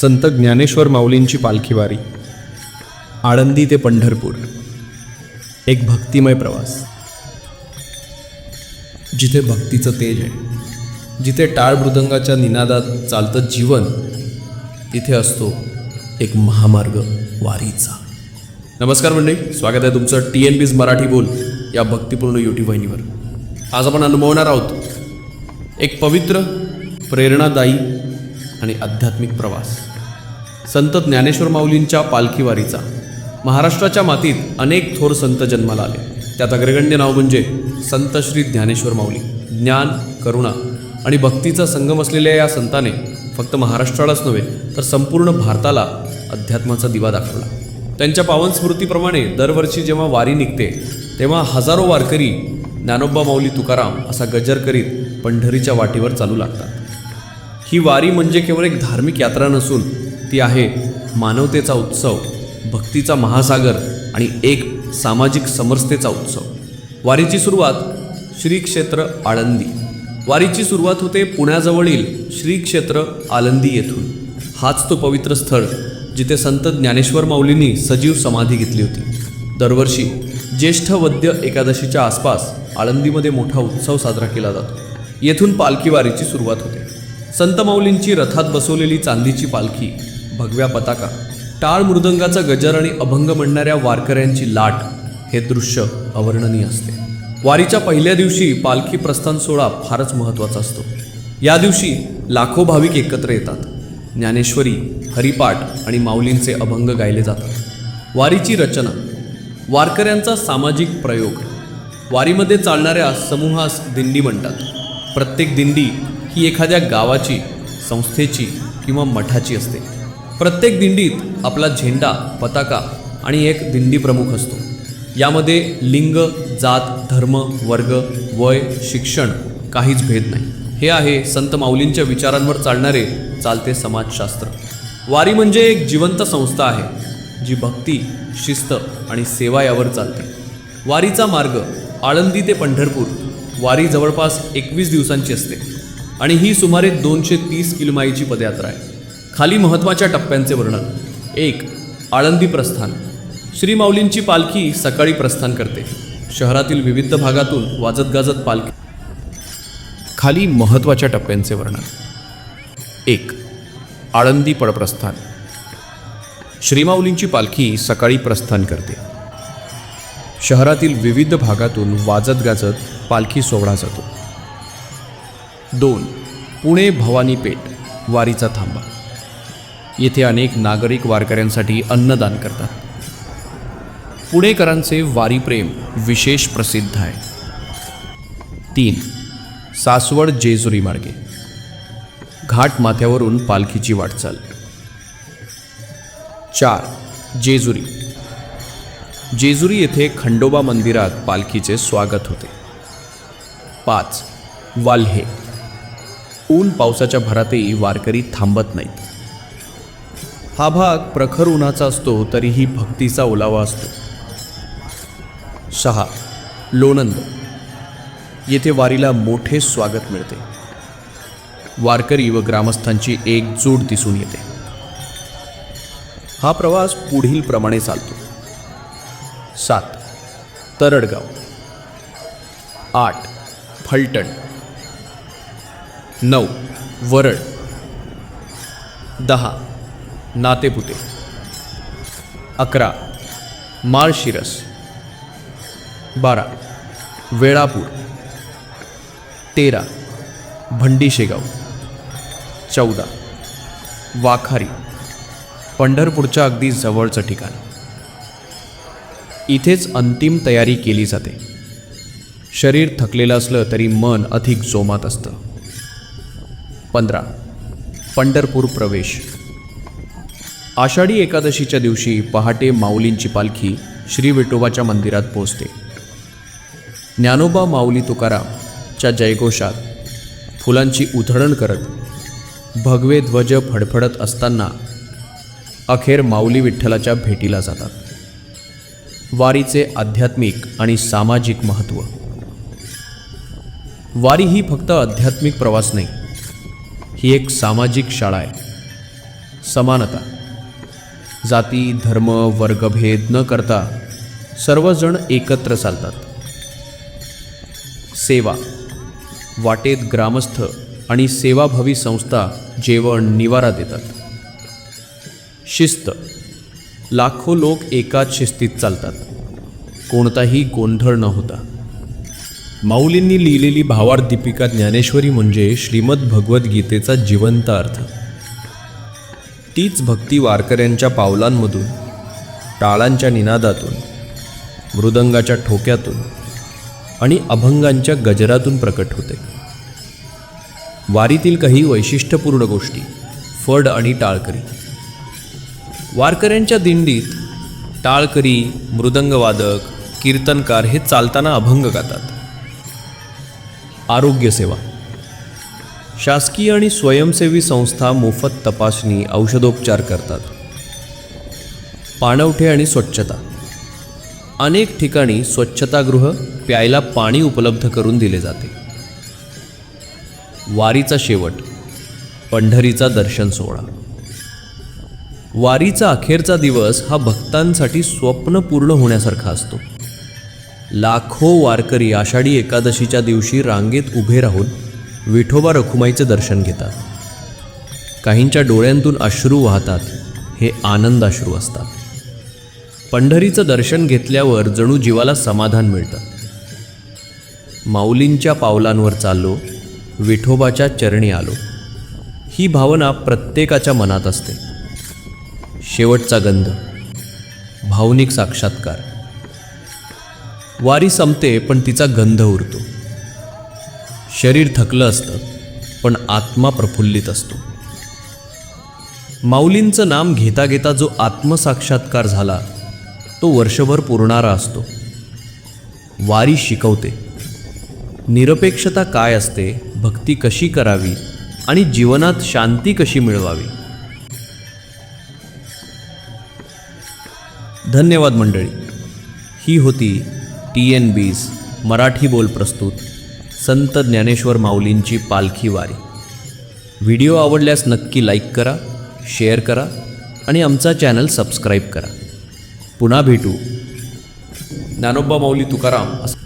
संत ज्ञानेश्वर माऊलींची पालखी वारी आळंदी ते पंढरपूर. एक भक्तिमय प्रवास. जिथे भक्तीचं तेज आहे. जिथे टाळ मृदंगाच्या निनादात चालतं जीवन तिथे असतो एक महामार्ग वारीचा. नमस्कार मंडळी स्वागत आहे तुमचं टी एन बीज मराठी बोल या भक्तिपूर्ण यूट्यूब वाहिनीवर. आज आपण अनुभवणार आहोत एक पवित्र प्रेरणादायी आणि आध्यात्मिक प्रवास. संत ज्ञानेश्वर माऊलींच्या पालखीवारीचा. महाराष्ट्राच्या मातीत अनेक थोर संत जन्माला आले. त्यात अग्रगण्य नाव म्हणजे संत श्री ज्ञानेश्वर माऊली. ज्ञान करुणा आणि भक्तीचा संगम असलेल्या या संताने फक्त महाराष्ट्रालाच नव्हे तर संपूर्ण भारताला अध्यात्माचा दिवा दाखवला. त्यांच्या पावन स्मृतीप्रमाणे दरवर्षी जेव्हा वारी निघते तेव्हा हजारो वारकरी ज्ञानोबा माऊली तुकाराम असा गजर करीत पंढरीच्या वाटेवर चालू लागतात. ही वारी म्हणजे केवळ एक धार्मिक यात्रा नसून ती आहे मानवतेचा उत्सव भक्तीचा महासागर आणि एक सामाजिक समरसतेचा उत्सव. वारीची सुरुवात श्री क्षेत्र आळंदी. वारीची सुरुवात होते पुण्याजवळील श्री क्षेत्र आळंदी येथून. हाच तो पवित्र स्थळ जिथे संत ज्ञानेश्वर माऊलींनी सजीव समाधी घेतली होती. दरवर्षी ज्येष्ठ वद्य एकादशीच्या आसपास आळंदीमध्ये मोठा उत्सव साजरा केला जातो. येथून पालखी वारीची सुरुवात होते. संत माऊलींची रथात बसवलेली चांदीची पालखी भगव्या पताका टाळ मृदंगाचा गजर आणि अभंग म्हणणाऱ्या वारकऱ्यांची लाट हे दृश्य अवर्णनीय असते. वारीच्या पहिल्या दिवशी पालखी प्रस्थान सोहळा फारच महत्त्वाचा असतो. या दिवशी लाखो भाविक एकत्र येतात. ज्ञानेश्वरी हरिपाठ आणि माऊलींचे अभंग गायले जातात. वारीची रचना वारकऱ्यांचा सामाजिक प्रयोग. वारीमध्ये चालणाऱ्या समूहास दिंडी म्हणतात. प्रत्येक दिंडी ही एखाद्या गावाची संस्थेची किंवा मठाची असते. प्रत्येक दिंडीत आपला झेंडा पताका आणि एक दिंडी प्रमुख असतो. यामध्ये लिंग जात धर्म वर्ग वय शिक्षण काहीच भेद नाही. हे आहे संत माऊलींच्या विचारांवर चालणारे चालते समाजशास्त्र. वारी म्हणजे एक जिवंत संस्था आहे जी भक्ती शिस्त आणि सेवा यावर चालते. वारीचा मार्ग आळंदी ते पंढरपूर वारी जवळपास एकवीस दिवसांची असते. आणि ही सुमारे दोनशे तीस किलोमाईची पदयात्रा आहे. खाली महत्त्वाच्या टप्प्यांचे वर्णन. एक आळंदी प्रस्थान. श्रीमाऊलींची पालखी सकाळी प्रस्थान करते. शहरातील विविध भागातून वाजत गाजत पालखी. खाली महत्त्वाच्या टप्प्यांचे वर्णन. एक आळंदी पडप्रस्थान. श्रीमाऊलींची पालखी सकाळी प्रस्थान करते. शहरातील विविध भागातून वाजत गाजत पालखी सोहळा जातो. दोन पुणे भवानी पेठ वारीचा थांबा. येथे अनेक नागरिक वारकऱ्यांसाठी अन्नदान करतात. पुणेकरांचे वारीप्रेम विशेष प्रसिद्ध आहे. तीन सासवड जेजुरी मार्गे. घाट माथ्यावरून पालखीची वाटचाल. चार जेजुरी. जेजुरी येथे खंडोबा मंदिरात पालखीचे स्वागत होते. पाच वाल्हे. ऊन पावसाच्या भरातही वारकरी थांबत नाहीत. हा भाग प्रखर उन्हाचा असतो तरीही भक्तीचा ओलावा असतो. सहा लोणंद. येथे वारीला मोठे स्वागत मिळते. वारकरी व ग्रामस्थांची एकजूट दिसून येते. हा प्रवास पुढील प्रमाणे चालतो. सात तरडगाव. आठ फलटण. नऊ वरड दहा नातेपुते. अकरा माळशिरस. बारा वेळापूर. तेरा भंडी शेगाव चौदा वाखारी. पंढरपूरच्या अगदी जवळचं ठिकाण. इथेच अंतिम तयारी केली जाते. शरीर थकलेलं असलं तरी मन अधिक जोमात असतं. पंधरा. पंढरपूर प्रवेश. आषाढी एकादशीच्या दिवशी पहाटे माऊलींची पालखी श्री विठोबाच्या मंदिरात पोहोचते. ज्ञानोबा माऊली तुकारामच्या जयघोषात फुलांची उधळण करत भगवे ध्वज फडफडत असताना अखेर माऊली विठ्ठलाच्या भेटीला जातात. वारीचे आध्यात्मिक आणि सामाजिक महत्त्व. वारी ही फक्त आध्यात्मिक प्रवास नाही ही एक सामाजिक शाळा आहे. समानता. जाती धर्म वर्गभेद न करता सर्वजण एकत्र चालतात. सेवा. वाटेत ग्रामस्थ आणि सेवाभावी संस्था जेवण निवारा देतात. शिस्त. लाखो लोक एकाच शिस्तीत चालतात. कोणताही गोंधळ न होता. माऊलींनी लिहिलेली भावार्थ दीपिका ज्ञानेश्वरी म्हणजे श्रीमद भगवद्गीतेचा जिवंत अर्थ. तीच भक्ती वारकऱ्यांच्या पावलांमधून टाळांच्या निनादातून मृदंगाच्या ठोक्यातून आणि अभंगांच्या गजरातून प्रकट होते. वारीतील काही वैशिष्ट्यपूर्ण गोष्टी फड आणि टाळकरी. वारकऱ्यांच्या दिंडीत टाळकरी मृदंगवादक कीर्तनकार हे चालताना अभंग गातात. आरोग्यसेवा शासकीय आणि स्वयंसेवी संस्था मोफत तपासणी औषधोपचार करतात. पाणवठे आणि स्वच्छता. अनेक ठिकाणी स्वच्छतागृह प्यायला पाणी उपलब्ध करून दिले जाते. वारीचा शेवट पंढरीचा दर्शन सोहळा. वारीचा अखेरचा दिवस हा भक्तांसाठी स्वप्न पूर्ण होण्यासारखा असतो. लाखो वारकरी आषाढी एकादशीच्या दिवशी रांगेत उभे राहून विठोबा रखुमाईचे दर्शन घेतात. काहींच्या डोळ्यांतून अश्रू वाहतात हे आनंद अश्रू असतात. पंढरीचं दर्शन घेतल्यावर जणू जीवाला समाधान मिळतं. माऊलींच्या पावलांवर चाललो विठोबाच्या चरणी आलो. ही भावना प्रत्येकाच्या मनात असते. शेवटचा गंध भावनिक साक्षात्कार. वारी संपते पण तिचा गंध उरतो. शरीर थकलं असतं पण आत्मा प्रफुल्लित असतो. माऊलींचं नाम घेता घेता जो आत्मसाक्षात्कार झाला तो वर्षभर पुरणारा असतो. वारी शिकवते. निरपेक्षता काय असते भक्ती कशी करावी आणि जीवनात शांती कशी मिळवावी? धन्यवाद मंडळी. ही होती टी एन बीज मराठी बोल प्रस्तुत. संत ज्ञानेश्वर माऊलींची पालखी वारी. व्हिडिओ आवडल्यास नक्की लाईक करा शेअर करा आणि आमचा चॅनल सबस्क्राईब करा. पुन्हा भेटू. ज्ञानोबा माऊली तुकाराम. असं